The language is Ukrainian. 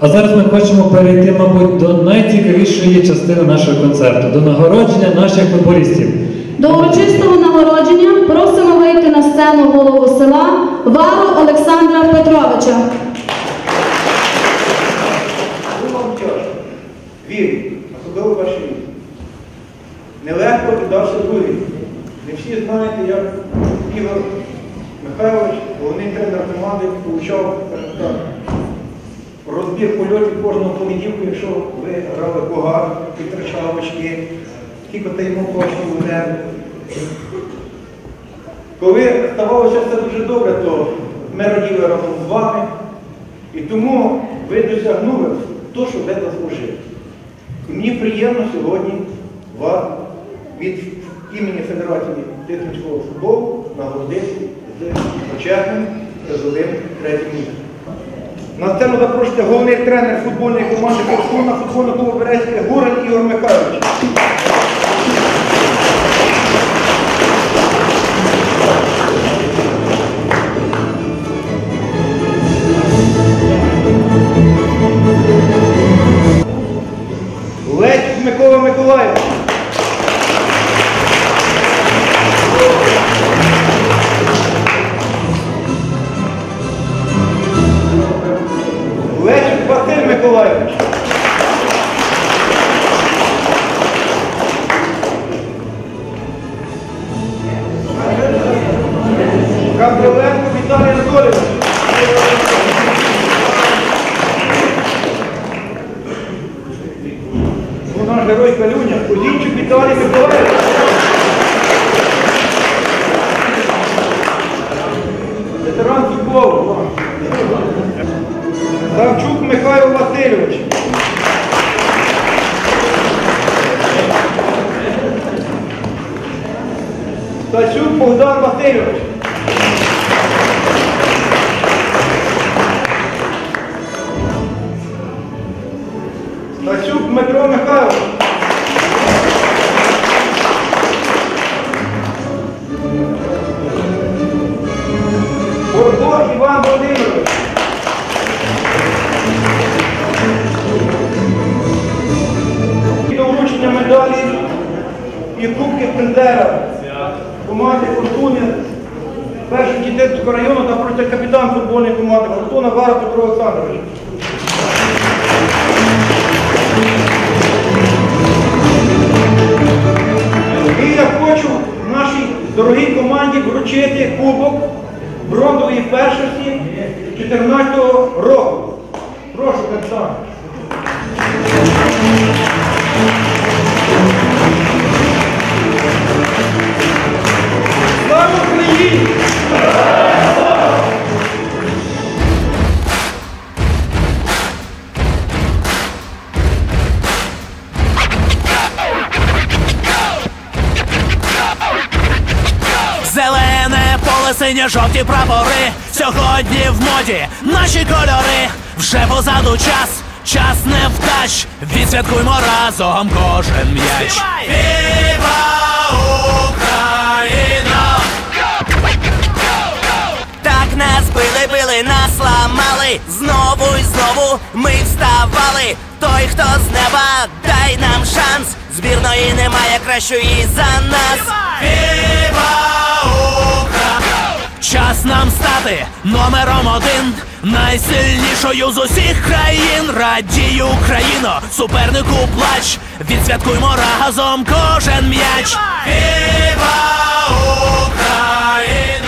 А зараз ми хочемо перейти, мабуть, до найцікавішої частини нашого концерту до нагородження наших футболістів. До урочистого нагородження просимо вийти на сцену голову села Вару Олександра Петровича. Вірю, особливо ваші люди. Нелегко віддався другий. Не всі знаєте, як Ігор Михайлович, головний тренер команди, получав так, розбір польотів кожного понеділку, якщо ви грали погано, підтрачали очки, скільки ти йому коштів у небі. Коли ставалося все дуже добре, то ми раділи разом з вами. І тому ви досягнули то, що ви заслужили. І мені приємно сьогодні вас від імені Федерації Тисницького футболу нагородити з почесним призовим третім місцем. На сцену запрошується головний тренер футбольної команди Корсуна, футбольного клубу Березьке Горин Ігор Михайлович. Ну, Калюня, Кузінчик Віталій Миколаївич. Ветеран футболу. Савчук Михайло Васильович. Стасюк Богдан Васильович. Стасюк Дмитро Михайлович. І кубки Призера команди Фортуни першого Дітинського району та проти капітан футбольної команди Фортуна Вара Петро Олександрович. І я хочу нашій дорогій команді вручити кубок бронзової першості 2014 року. Прошу, капітан. Зелене поле, синє жовті прапори. Сьогодні в моді наші кольори. Вже позаду час, час невдач. Відсвяткуймо разом кожен м'яч. Віва Україна! Так нас били, били, нас ламали. Знову і знову ми вставали. Той, хто з неба, дай нам шанс. Збірної немає кращої за нас. Віва Україна! Час нам стати номером один. Найсильнішою з усіх країн радій Україно, супернику плач, відсвяткуймо разом кожен м'яч. Хіба Україна!